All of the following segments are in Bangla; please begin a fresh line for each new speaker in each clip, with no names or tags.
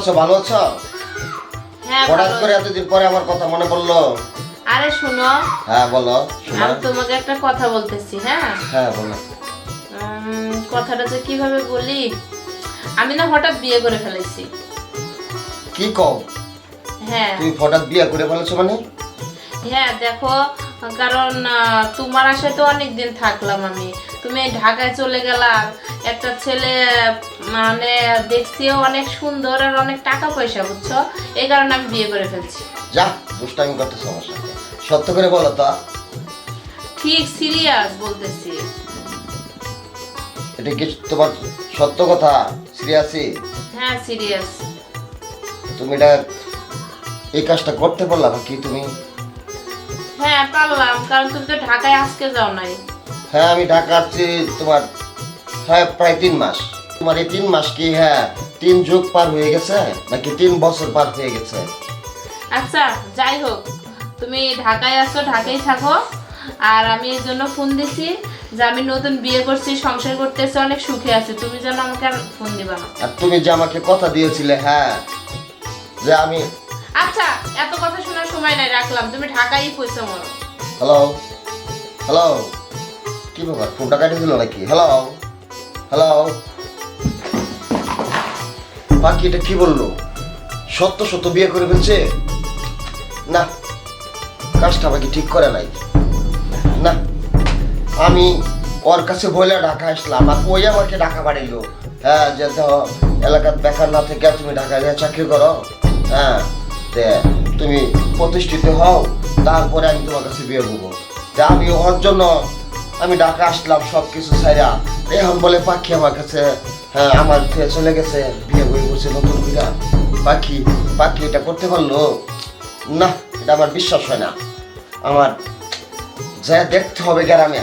আছো? ভালো আছো?
হ্যাঁ
হঠাৎ করে এতদিন পরে আমার কথা মনে পড়ল।
আরে শোনো।
হ্যাঁ বলো
আমি তোমাকে একটা কথা বলতেছি হ্যাঁ?
হ্যাঁ বলো।
কথাটা যে কীভাবে বলি? আমি না হঠাৎ বিয়ে করে ফেলেছি।
কি কও?
হ্যাঁ।
তুমি হঠাৎ বিয়ে করে ফেলেছো মানে?
হ্যাঁ দেখো কারণ তোমার আশায় তো অনেক দিন থাকলাম আমি। তুমি ঢাকায় চলে গেলা একটা ছেলে মানে দেখছিও অনেক সুন্দর আর অনেক টাকা পয়সা বুঝছ? এই কারণে আমি বিয়ে করে ফেলছি।
যা দুষ্টামি করতে সমস্যা সত্য করে বলো তো।
ঠিক সিরিয়াস বলতেছি।
এটা কি তোমার সত্য কথা? সিরিয়াসই?
হ্যাঁ সিরিয়াস।
তুমি এটা এই কাজটা করতে পারলা কি তুমি?
হ্যাঁ পারলাম কারণ তুমি তো ঢাকায় আজকে যাও নাই।
হ্যাঁ আমি ঢাকা আসছি তোমার হ্যাঁ প্রায় তিন মাস। তোমার এই তিন মাস কি হ্যাঁ তিন যুগ পার হয়ে গেছে নাকি তিন বছর পার হয়ে গেছে?
আচ্ছা যাই হোক তুমি ঢাকায় আসো ঢাকায় থাকো। আর আমি এই জন্য ফোন দিছি যে আমি নতুন বিয়ে করছি সংসার করতেছি অনেক সুখে আছি। তুমি যেন আমাকে আর ফোন দিবা না।
আর তুমি যে আমাকে কথা দিয়েছিলে হ্যাঁ যে আমি
আচ্ছা এত কথা শোনার সময় নাই রাখলাম। তুমি ঢাকায় পয়সা মরো।
হ্যালো হ্যালো কি ফোনটা দিল নাকি? হ্যালো হ্যালো বাকি এটা কি বলল? সত্য সত্য বিয়ে করে ফেলছে? না, কাজটা ঠিক করে নাই। না, আমি ওর কাছে বলে ঢাকা আসলাম, আর ওই আমাকে ঢাকা বাড়িলো হ্যাঁ যে এলাকার বেকার না থেকে তুমি ঢাকায় গিয়ে চাকরি করো। হ্যাঁ তুমি প্রতিষ্ঠিত হও, তারপরে আমি তোমার কাছে বিয়ে করব। আমি ওর জন্য আমি ঢাকা আসলাম সব কিছু ছাইরা এখন বলে পাখি আমার কাছে হ্যাঁ আমার চলে গেছে, বিয়ে করে বসে নতুন বিরা পাখি পাখি এটা করতে পারল? না, এটা আমার বিশ্বাস হয় না। আমার যা দেখতে হবে গ্রামে।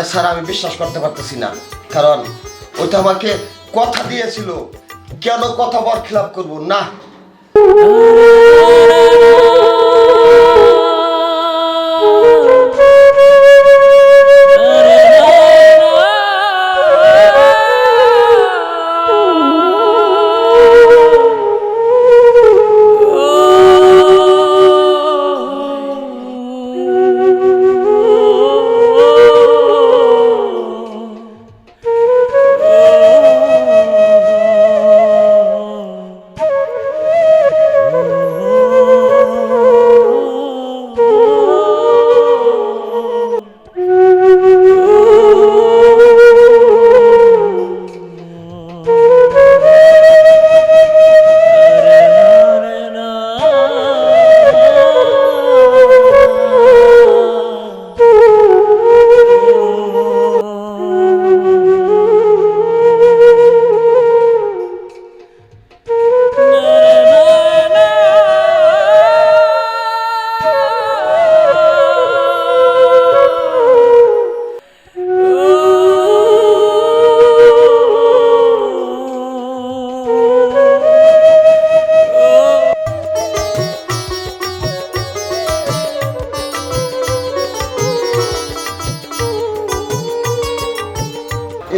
এছাড়া আমি বিশ্বাস করতে পারতেছি না। কারণ ওইটা আমাকে কথা দিয়েছিল, কেন কথা বরখিলাপ করব? না।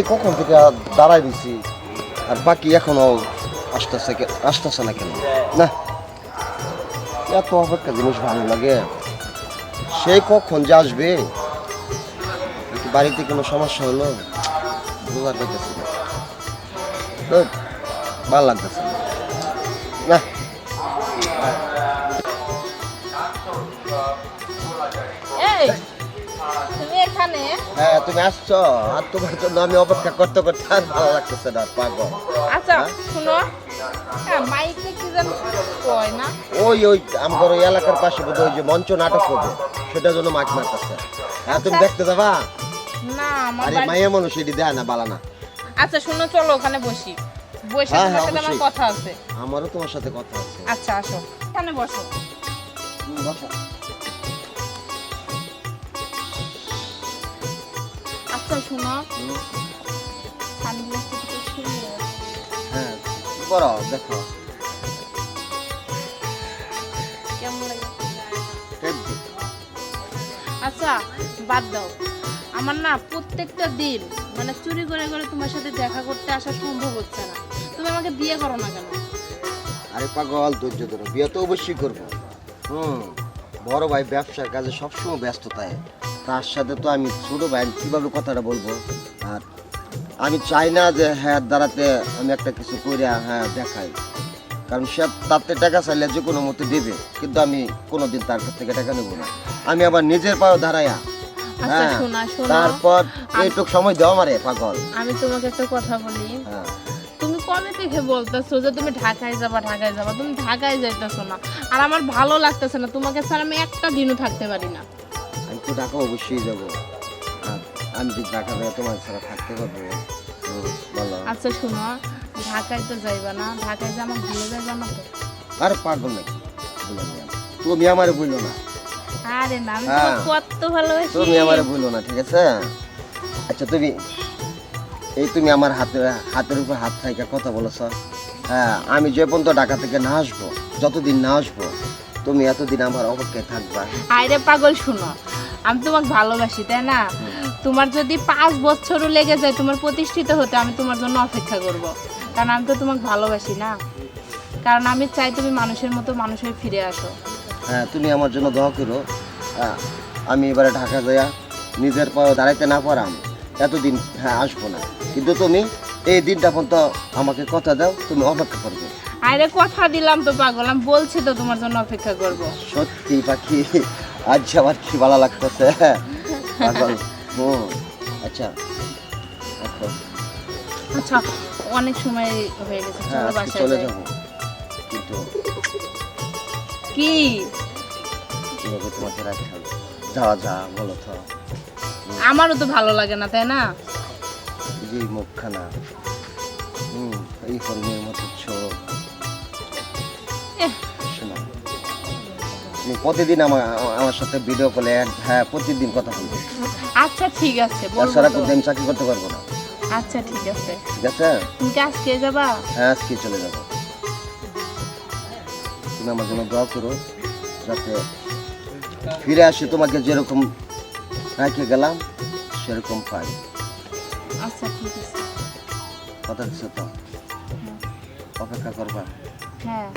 এই কখন থেকে দাঁড়াই দিছি আর বাকি এখনও আসতেছে আসতেছে না কেন? না। এত অপেক্ষা জিনিস ভালো লাগে। সেই কখন যে আসবে? বাড়িতে কোনো সমস্যা হলো? বোঝা পেতেছি না। ভালো লাগতেছে। না। হ্যাঁ তুমি আসছো। আর তোমার জন্য আমি অপেক্ষা করতে করতে আর ভালো লাগতেছে না পাগল।
আচ্ছা
হ্যাঁ?
শুনো। হ্যাঁ মাইকে কি যেন কয় না?
ওই ওই আমার ওই এলাকার পাশে ওই যে মঞ্চ নাটক করবে। সেটার জন্য মাছ মারতেছে। হ্যাঁ তুমি
আচ্ছা।
দেখতে যাবা?
না
আরে মাইয়া মানুষ এটি দেয় না বালা না।
আচ্ছা শুনো চলো ওখানে বসি। বসে
হ্যাঁ,
তোমার সাথে আমার কথা আছে।
আমারও তোমার সাথে কথা আছে।
আচ্ছা আসো। এখানে বসো।
বসো।
আচ্ছা
হ্যাঁ দেখো।
আচ্ছা বাদ দাও। আমার না প্রত্যেকটা দিন মানে চুরি করে করে তোমার সাথে দেখা করতে আসা সম্ভব হচ্ছে না। তুমি আমাকে বিয়ে করো না কেন?
আরে পাগল ধৈর্য ধরো। বিয়ে তো অবশ্যই করব। হুম বড় ভাই ব্যবসার কাজে সবসময় ব্যস্ততায় তার সাথে তো আমি ছোট ভাই কীভাবে কথাটা বলব? আর আমি চাই না যে হ্যাঁ দাঁড়াতে আমি একটা কিছু করে হ্যাঁ দেখাই। কারণ সে তাতে টাকা চাইলে যে কোনো মতো দেবে কিন্তু আমি কোনোদিন তার কাছ থেকে টাকা নেব না। আমি আবার নিজের পায়ে দাঁড়াইয়া
আচ্ছা
হ্যাঁ তারপর এইটুক সময় দেওয়া মারে পাগল।
আমি তোমাকে একটা কথা বলি।
হ্যাঁ।
তুমি কবে থেকে বলতেছো যে তুমি ঢাকায় যাবা ঢাকায় যাবা? তুমি ঢাকায় যাইতেছো না। আর আমার ভালো লাগতেছে না। তোমাকে স্যার আমি একটা দিনও থাকতে পারি না।
তো ঢাকা অবশ্যই যাব আর আমি যদি ঢাকা যাই তোমার ছাড়া থাকতে পারব বলো।
আচ্ছা শোনো ঢাকায় তো যাইবা না ঢাকায় যে আমার ভুলে যাইবা না তো?
আর বললাম আমি। তুমি আমারে বলল না।
আরে না আমি
হ্যাঁ।
কত ভালোবাসি।
তুমি আমারে না ঠিক আছে? আচ্ছা তুমি এই তুমি আমার হাতে হাতের উপর হাত থাইকা কথা বলেছ। হ্যাঁ আমি যে পর্যন্ত ঢাকা থেকে না আসব যতদিন না আসব তুমি এতদিন আমার অপেক্ষায় থাকবা।
আরে পাগল শুনো আমি তোমাকে ভালোবাসি তাই না? তোমার যদি পাঁচ বছরও লেগে যায় তোমার প্রতিষ্ঠিত হতে আমি তোমার জন্য অপেক্ষা করব। কারণ আমি তো তোমাকে ভালোবাসি না। কারণ আমি চাই তুমি মানুষের মতো মানুষের ফিরে আসো।
হ্যাঁ তুমি আমার জন্য দোয়া করো। হ্যাঁ, আমি এবারে ঢাকা যাইয়া নিজের পায়ে দাঁড়াইতে না পারাম। এতদিন হ্যাঁ আসব না। কিন্তু তুমি এই দিনটা পর্যন্ত আমাকে কথা দাও তুমি অপেক্ষা করবে।
আরে কথা দিলাম তো পাগল আমি বলছি তো তোমার জন্য অপেক্ষা করব।
সত্যি পাখি। আজ আমার কি ভালো লাগতেছে? পাগল। হুম আচ্ছা।
আচ্ছা অনেক সময় হয়ে গেছে
হ্যাঁ
চলো বাসায়
চলে যাব। কিন্তু
কি?
কীভাবে তোমাকে রাখতে হবে যাওয়া যা বলো তো।
আমারও তো ভালো লাগে না তাই না?
এই যে মুখখানা। হুম এই হরিণের মতো চোখ। তুমি প্রতিদিন আমার আমার সাথে ভিডিও কলে হ্যাঁ প্রতিদিন কথা বলব।
আচ্ছা ঠিক আছে
তাছাড়া। কিন্তু আমি চাকরি করতে পারব না।
আচ্ছা ঠিক আছে।
ঠিক আছে?
তুমি কি আজকে যাবা?
হ্যাঁ আজকে চলে যাব। তুমি আমার জন্য দোয়া করো যাতে ফিরে আসি তোমাকে যেরকম রেখে গেলাম সেরকম পাই।
আচ্ছা ঠিক আছে।
কথা দিচ্ছ তো? অপেক্ষা করবা।
হ্যাঁ।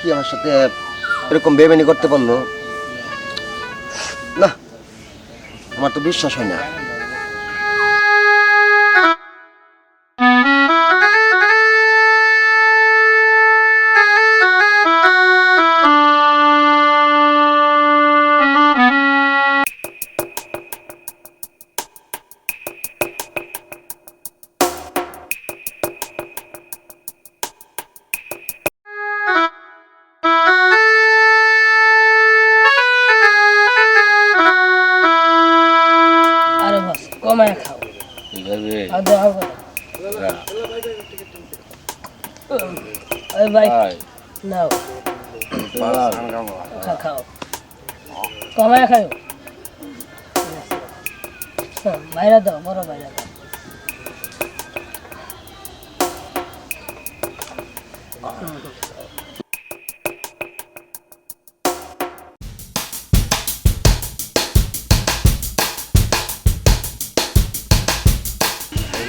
পাখি আমার সাথে এরকম বেমেনি করতে পারল? না আমার তো বিশ্বাস হয় না।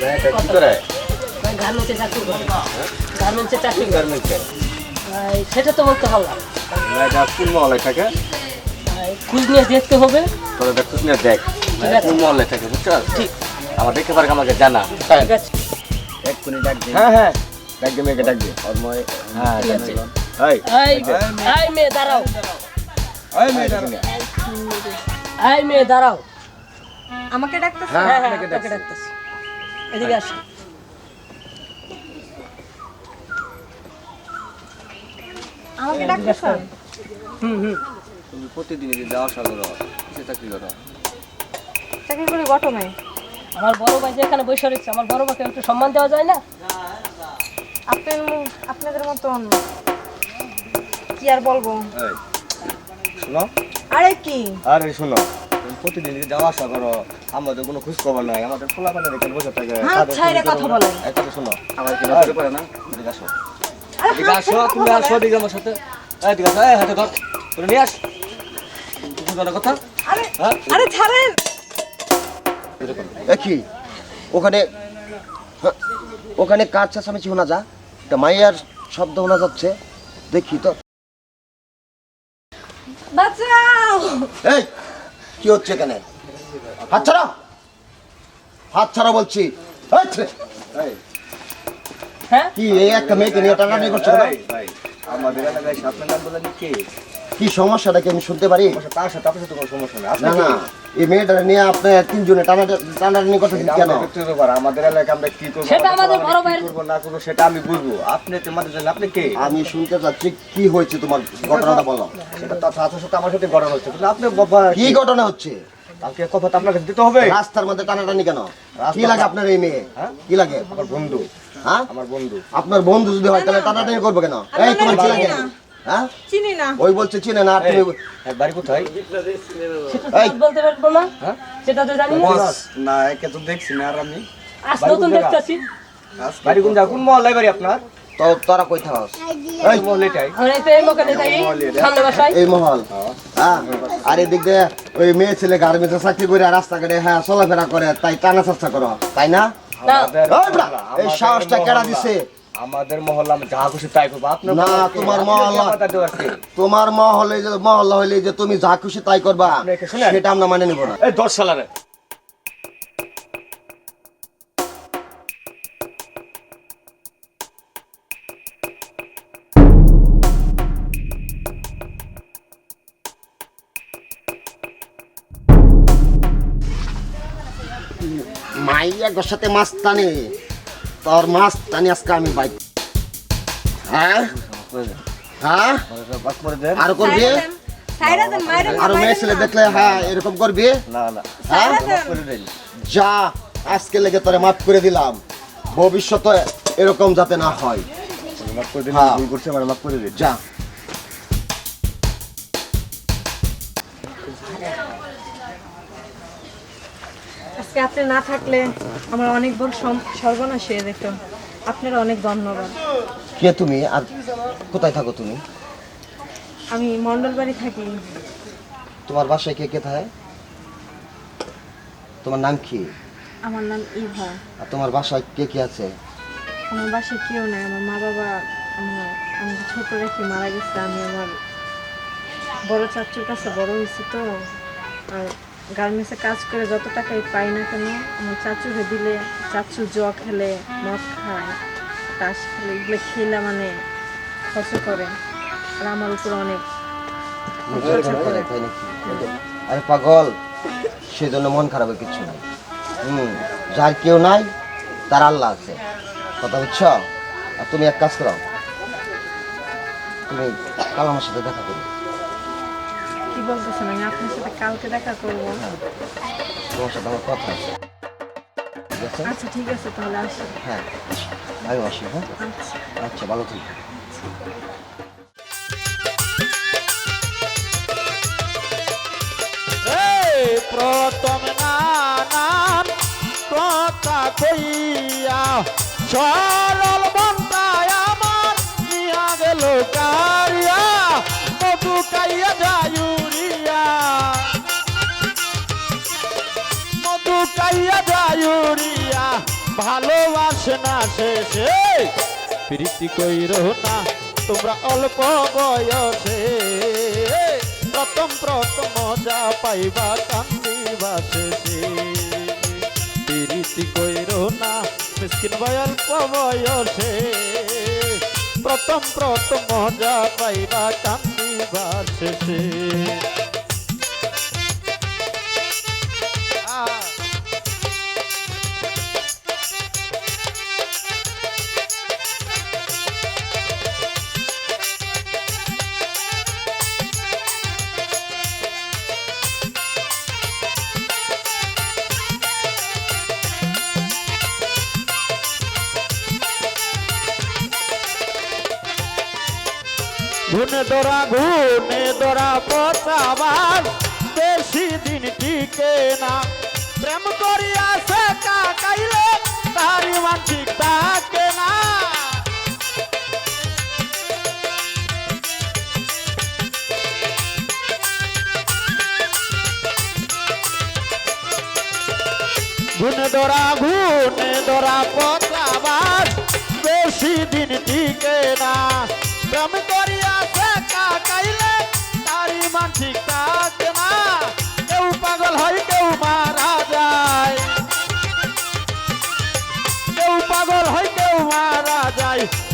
কি করে?
গার্মেন্টসে চাকরি করে। গার্মেন্টসে চাকরি
গার্মেন্টসে
সেটা তো বলতে পারলাম
মেয়েটা কোন মহলে থাকে?
খোঁজ নিয়ে দেখতে হবে।
তোরা খুব দেখ। কোন মহলে থাকে বুঝছ?
ঠিক।
আমার দেখতে পারে আমাকে জানা।
ঠিক আছে।
এক কোনি ডাক দে। হ্যাঁ হ্যাঁ। ডাক দে মেয়েকে ডাক দে। ওর ময় হ্যাঁ
ঠিক আছে।
এই।
এই এই মেয়ে। দাঁড়াও।
এই মেয়েটা
এই মেয়ে দাঁড়াও।
আমাকে ডাকতেছে?
হ্যাঁ হ্যাঁ আপনাকে ডাকতেছি। এদিকে আসো।
আমাকে ডাকতেছে
হুম হুম।
তুমি প্রতিদিনই যে যাওয়া আসা করো চাকরি করো।
চাকরি করি গঠমে
আমার বড় ভাই যে এখানে বসে রয়েছে আমার বড় ভাইকে একটু সম্মান দেওয়া যায় না?
আপনার মু- আপনাদের মতন। কি আর বলব?
শোনো।
আরে কি?
আরে শোনো তুমি প্রতিদিন যে যাওয়া আসা করো আমাদের কোনো খোঁজ খবর নাই। আমাদের খোলা পানি এখানে বসে থাকে। কোনো
কথা
কথা শোনো। আমার কি লজ্জা করে না? এদিকে আসো। এদিকে আসো তুমি
কথা
আসো। এদিকে আমার সাথে। এদিকে আসো। এই হাতে ধর। তুমি নিয়ে আস। তুমি জানো কথা?
আরে
হ্যাঁ?
আরে ছাড়েন।
কি? ওখানে হ্যাঁ, ওখানে কার চেঁচামেচি শোনা যা মাইয়ার শব্দ শোনা যাচ্ছে। দেখি তো। এই কি হচ্ছে এখানে? হাত ছাড়া। হাত ছাড়া বলছি।
হ্যাঁ?
কি এই একটা মেয়েকে নিয়ে টানাটানি করছ কেন?
এই, ভাই, আমাদের এলাকায় সাপের নাম বলেন কি?
কি সমস্যাটা কি আমি শুনতে পারি?
তার সাথে আপনার সাথে কোনো সমস্যা নেই।
না না এই মেয়েটা নিয়ে আপনি তিনজনে টানাটা- টানাটানি করতেছেন কেন?
আমাদের ব্যক্তিগত ব্যাপার, আমাদের এলাকায় আমরা কি করব
সেটা আমাদের বড় ভাইয়ের-
করব না করব সেটা আমি বুঝব আপনি তোমাদের জন্য আপনি কে?
আমি শুনতে চাচ্ছি কি হয়েছে তোমার ঘটনাটা বলো।
সেটা তার সাথে সাথে আমার সাথে ঘটনা হচ্ছে আপনি
কি। ঘটনা হচ্ছে?
কালকে কথা তো আপনাকে দিতে হবে।
রাস্তার মধ্যে টানাটানি কেন? কি লাগে আপনার এই মেয়ে?
হ্যাঁ?
কি লাগে?
আমার বন্ধু।
হ্যাঁ?
আমার বন্ধু।
আপনার বন্ধু যদি হয় তাহলে টানাটানি করবে কেন? এই তোমার কি? লাগে হ্যাঁ?
চিনি না।
ওই বলছে চিনে না আর তুমি
বাড়ি কোথায়?
সেটা
এই।
তো বলতে পারব না।
হ্যাঁ?
সেটা তো জানি না।
একে তো দেখছি না আর আমি।
আজ নতুন দেখতেছি।
বাড়ি কোন কোন মহল্লায় বাড়ি আপনার?
তো তোরা কই থাকস?
এই
এই এই মোকানে থাকি সামনে বাসায়।
এই মহল। হ্যাঁ? আর এদিক দিয়ে ওই মেয়ে ছেলে গার্মেন্টে চাকরি করে রাস্তাঘাটে হ্যাঁ চলাফেরা করে তাই টানা চেষ্টা করো তাই না? এই সাহসটা কেডা দিছে?
আমাদের মহল্লা আমি যা খুশি তাই করব।
না, তোমার মহল্লা-? তোমার মহলে যে মহল্লা হইলে যে তুমি যা খুশি তাই করবা সেটা আমরা মানে নিব না।
এই দশ সালারে।
গোর সাথে মাছ টানি। তোর মাছ টানি আজকে আমি বাইক। হ্যাঁ? হ্যাঁ? আর করবি? আরও মেয়ে ছেলে দেখলে হ্যাঁ এরকম করবি? হ্যাঁ? যা আজকে লেগে তোরে মাফ করে দিলাম। ভবিষ্যতে এরকম যাতে না হয়।
মাফ করে দিন
হ্যাঁ।
ভুল করছে মানে মাফ করে দিন
যা।
আজকে আপনি না থাকলে আমার অনেক বড় সর্বনাশ হয়ে যেত। আপনার অনেক ধন্যবাদ।
কে তুমি? আর কোথায় থাকো তুমি?
আমি মন্ডল বাড়ি থাকি।
তোমার বাসায় কে কে থাকে? তোমার নাম কি?
আমার নাম ইভা।
আর তোমার বাসায় কে কে আছে?
আমার বাসায় কেউ নেই আমার মা বাবা আমি ছোট রেখে মারা গেছে আমি আমার বড় চাচুর কাছে বড় হয়েছি তো। আর গার্মেন্টসে কাজ করে যত টাকাই পাই না কেন, আমার চাচুকে দিলে, চাচু জ খেলে, মদ খায়, তাস খেলে, এগুলো খেলে মানে খরচ করে। আর আমার উপর অনেক
আরে পাগল, সেজন্য মন খারাপের কিছু নাই। হুম, যার কেউ নাই, তার আল্লাহ আছে। কথা বুঝছ? আর তুমি এক কাজ করো। তুমি কাল আমার সাথে দেখা করো।
কি বলতেছেন আমি আপনার সাথে কালকে দেখা করব।
তোমার সাথে আমার কথা আছে। ঠিক
আচ্ছা ঠিক আছে তাহলে আসি।
হ্যাঁ আমি আসি হ্যাঁ?
আচ্ছা।
আচ্ছা ভালো
এই প্রথম নানান কথা কইয়া সরল মনটায় ভালোবাসে না শেষে। প্রীতি কইর না, তোমরা অল্প বয়সে। প্রথম প্রথম মজা পাইবা, কান্দিবা শেষে। প্রীতি কইর না, মিসকিন ভাই অল্প বয়সে। প্রথম প্রথম মজা পাইবা, কান্দিবা শেষে। ঘুনে দরা ঘুনে দরা পচাবার। বেশি দিন টিকে না। প্রেম করিয়া সে কাকাইলে তারি মান ঠিক থাকে না। ঘুনে দরা ঘুনে দরা পচাবার। বেশি দিন টিকে না। প্রেম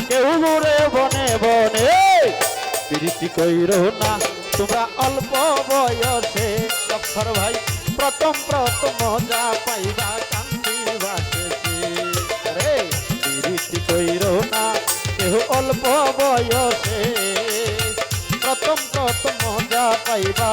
কেউ ঘুরে বনে বনে প্রীতি কইর না, তোমরা অল্প বয়সে অক্ষর ভাই, প্রথম প্রথম মজা পাইবা কান্দিবা শেষে রে প্রীতি কইর না, কেহ অল্প বয়সে প্রথম প্রথম মজা পাইবা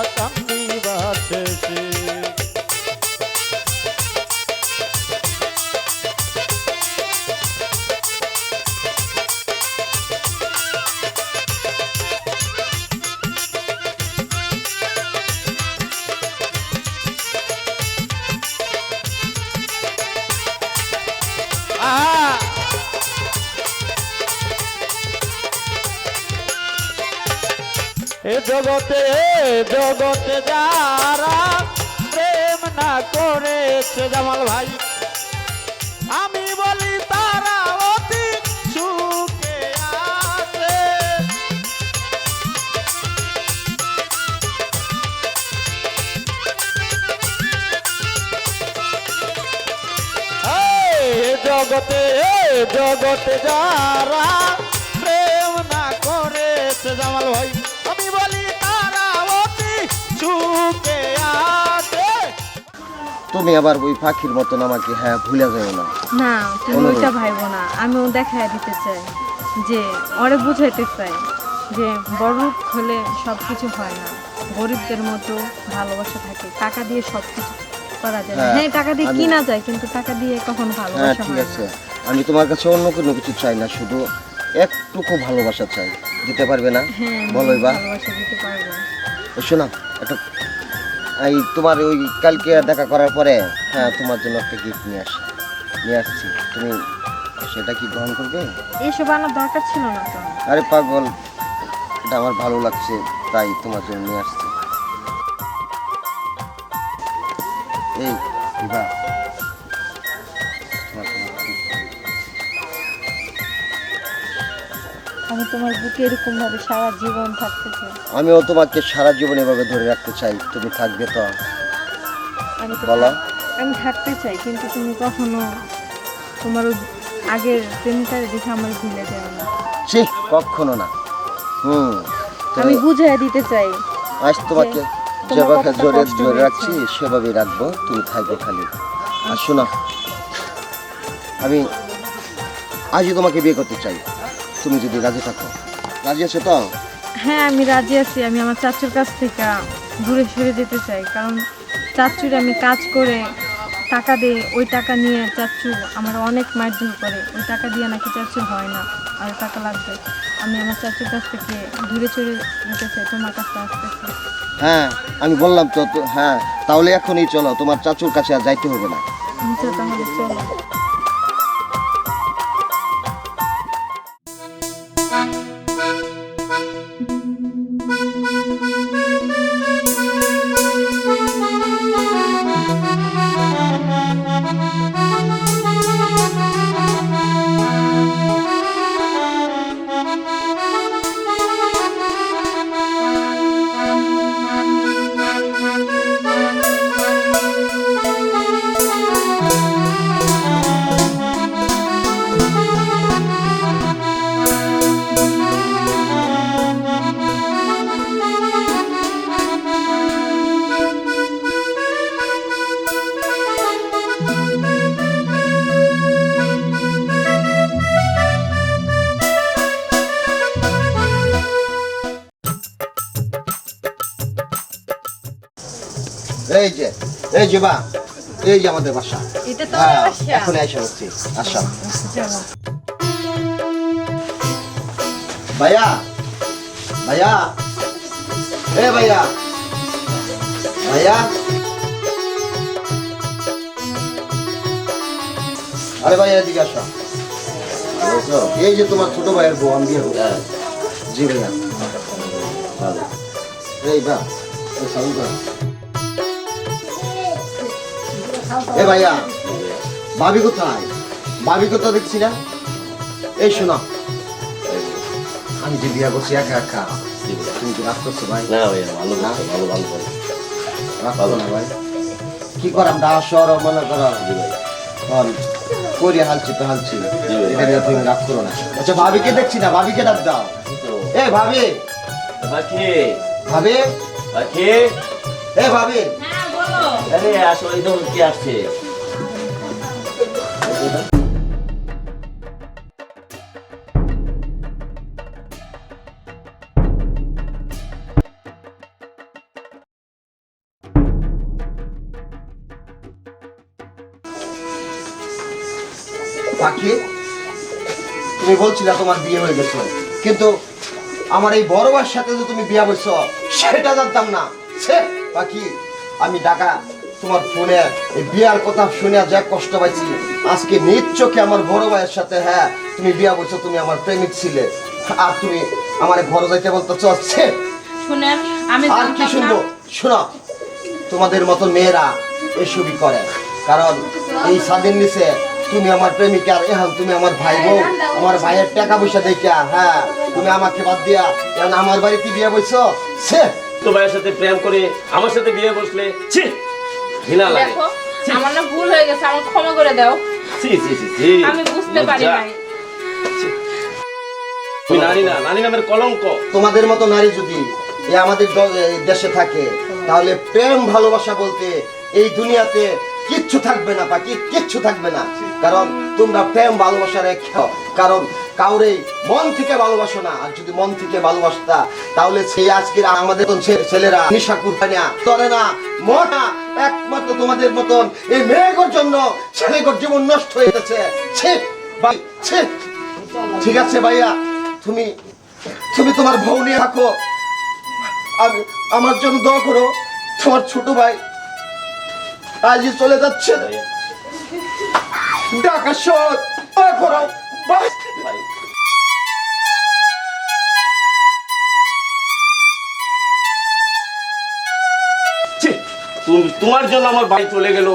জগতে জগতে যারা প্রেম না করেছে জামাল ভাই, আমি বলি তারা অতি সুখে আছে। জগতে জগতে যারা প্রেম না করেছে জামাল ভাই
তুমি আবার ওই পাখির মতন আমাকে হ্যাঁ ভুলে যাও না।
না তুমি ওইটা ভাইবো না। আমিও দেখাই দিতে চাই যে ওরে বুঝাইতে চাই যে বড় হলে সব কিছু হয় না। গরিবদের মতো ভালোবাসা থাকে। টাকা দিয়ে সব কিছু করা যায়।
হ্যাঁ,
হ্যাঁ টাকা দিয়ে কিনা যায় কিন্তু টাকা দিয়ে কখনো
হ্যাঁ
ভালোবাসা
ঠিক আছে। আমি তোমার কাছে অন্য কোনো কিছু চাই না শুধু একটুকু ভালোবাসা চাই। দিতে পারবে না?
হ্যাঁ আমি
বলো এবার।
ভালোবাসা দিতে পারব।
ওই শোনো একটা এই তোমার ওই কালকে দেখা করার পরে হ্যাঁ তোমার জন্য একটা গিফট নিয়ে আসি নিয়ে আসছি। তুমি সেটা কি গ্রহণ করবে?
এইসব আনার দরকার ছিল না তো।
আরে পাগল এটা আমার ভালো লাগছে তাই তোমার জন্য নিয়ে আসছি। এই বিভা।
আমি তোমার বুকে এরকম ভাবে সারা জীবন থাকতে চাই।
আমিও তোমাকে সারা জীবন এভাবে ধরে রাখতে চাই তুমি থাকবে তো।
আমি তো
বলো।
আমি থাকতে চাই কিন্তু তুমি কখনো তোমার ওই আগের প্রেমিকার দেখে আমার ভুলে যাও না।
সে কখনো না। হুম তো
আমি বুঝাই দিতে চাই
আজ তোমাকে যেভাবে জোরে ধরে রাখছি সেভাবেই রাখব তুমি থাকবে খালি। আর শোনো আমি আজই তোমাকে বিয়ে করতে চাই। তুমি যদি রাজি থাকো। রাজি আছো তো?
হ্যাঁ আমি রাজি আছি। আমি আমার চাচুর কাছ থেকে দূরে সরে যেতে চাই। কারণ চাচুর আমি কাজ করে টাকা দিয়ে ওই টাকা নিয়ে চাচু আমার অনেক মারধর করে। ওই টাকা দিয়ে নাকি চাচুর হয় না। আর টাকা লাগবে। আমি আমার চাচুর কাছ থেকে দূরে চলে যেতে চাই। তোমার কাছে আসতেছি।
হ্যাঁ আমি বললাম তো হ্যাঁ তাহলে এখনই চলো। তোমার চাচুর কাছে আর যাইতে হবে না।
নিচে তাহলে চলো।
এই যে এই যে বা এই যে আমাদের বাসা
এটা তো
হ্যাঁ
বাসা
এখন এসে হচ্ছে আসা ভাইয়া ভাইয়া এ ভাইয়া ভাইয়া আরে ভাইয়া এদিকে আসো এই যে তোমার ছোট ভাইয়ের বউ আমি করব। জি ভাইয়া। এই বা সাউন্ড। এ ভাইয়া ভাবি কোথায়? ভাবি কোথায় দেখছি না? এই শোনো। আমি যে বিয়া করছি একা একা তুমি কি রাগ করছ ভাই?
না ভাই ভালো
না?
ভালো ভালো ভালো
রাগ করো না ভাই। কি করাম ডা শহর মনে করো। করি। হালছি তো হালছি। এটা নিয়ে তুমি রাগ করো না। আচ্ছা ভাবিকে দেখছি না ভাবিকে ডাক দাও। এ ভাবি। ভাবি।
বাকি
এ ভাবি।
হ্যাঁ।
তুমি বলছিলে তোমার বিয়ে হয়ে গেছে। কিন্তু আমার এই বড় সাথে যে তুমি বিয়ে বলছো সেটা জানতাম না। সে পাখি, আমি ঢাকা তোমার ফোনে এই বিয়ার কথা শুনে যা কষ্ট পাইছি। আজকে নিজ চোখে আমার বড় ভাইয়ের সাথে হ্যাঁ তুমি বিয়া বলছো তুমি আমার প্রেমিক ছিলে। আর তুমি আমার ঘরে যাইতে বলতেছো
শুনেন আমি
আর কি শুনব? শোনো তোমাদের মতো মেয়েরা এসবই করে। কারণ এই স্বাধীন নিচে তুমি আমার প্রেমিকা আর এখন তুমি আমার ভাই বউ আমার ভাইয়ের টাকা পয়সা দেখিয়া হ্যাঁ তুমি আমাকে বাদ দিয়া এখন আমার বাড়িতে বিয়ে বইছো সে
তো ভাইয়ের সাথে প্রেম করে আমার সাথে বিয়ে বসলে ছি। ঘৃণা লাগে।
দেখো আমার না ভুল হয়ে গেছে আমার ক্ষমা করে দাও।
জি জি জি
আমি বুঝতে পারি নাই।
তুই নারী না নারী নামের কলঙ্ক।
তোমাদের মতো নারী যদি এই আমাদের দেশে থাকে তাহলে প্রেম ভালোবাসা বলতে এই দুনিয়াতে কিচ্ছু থাকবে না, বাকি কিচ্ছু থাকবে না। কারণ তোমরা প্রেম, ভালোবাসা রেখো কারণ কাউরে মন থেকে ভালোবাসো না। আর যদি মন থেকে ভালোবাসতা, তাহলে সেই আজকের আমাদের ছেলেরা নিশা করবে না করে না। মনা একমাত্র তোমাদের মতন। এই মেয়েগর জন্য ছেলেগর জীবন নষ্ট হয়ে গেছে। ঠিক আছে ভাইয়া, তুমি তুমি তোমার বউ নিয়ে রাখো আমি আমার জন্য দোয়া করো। তোমার ছোট ভাই আজই চলে যাচ্ছে। ঢাকা শহর করো বাস।
তোমার জন্য আমার বাড়ি চলে গেল।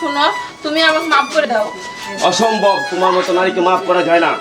শোনো তুমি আমাকে মাফ করে দাও।
অসম্ভব তোমার মতো নারীকে মাফ করা যায় না।